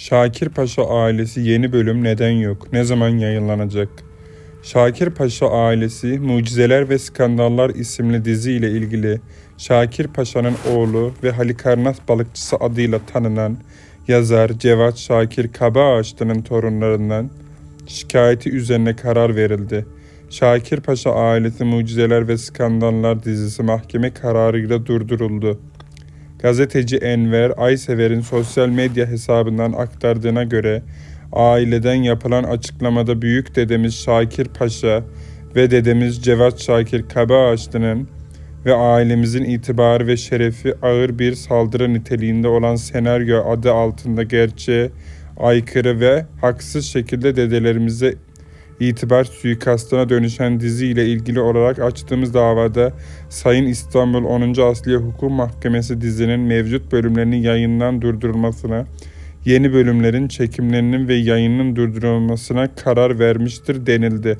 Şakir Paşa ailesi yeni bölüm neden yok? Ne zaman yayınlanacak? Şakir Paşa ailesi Mucizeler ve Skandallar isimli dizi ile ilgili Şakir Paşa'nın oğlu ve Halikarnas balıkçısı adıyla tanınan yazar Cevat Şakir Kabaağaçlı'nın torunlarından şikayeti üzerine karar verildi. Şakir Paşa ailesi Mucizeler ve Skandallar dizisi mahkeme kararıyla durduruldu. Gazeteci Enver Aysever'in sosyal medya hesabından aktardığına göre aileden yapılan açıklamada büyük dedemiz Şakir Paşa ve dedemiz Cevat Şakir Kabaağaçlı'nın ve ailemizin itibarı ve şerefi ağır bir saldırı niteliğinde olan senaryo adı altında gerçeğe aykırı ve haksız şekilde dedelerimize itibar suikastına dönüşen dizi ile ilgili olarak açtığımız davada Sayın İstanbul 10. Asliye Hukuk Mahkemesi dizinin mevcut bölümlerinin yayından durdurulmasına, yeni bölümlerin çekimlerinin ve yayının durdurulmasına karar vermiştir denildi.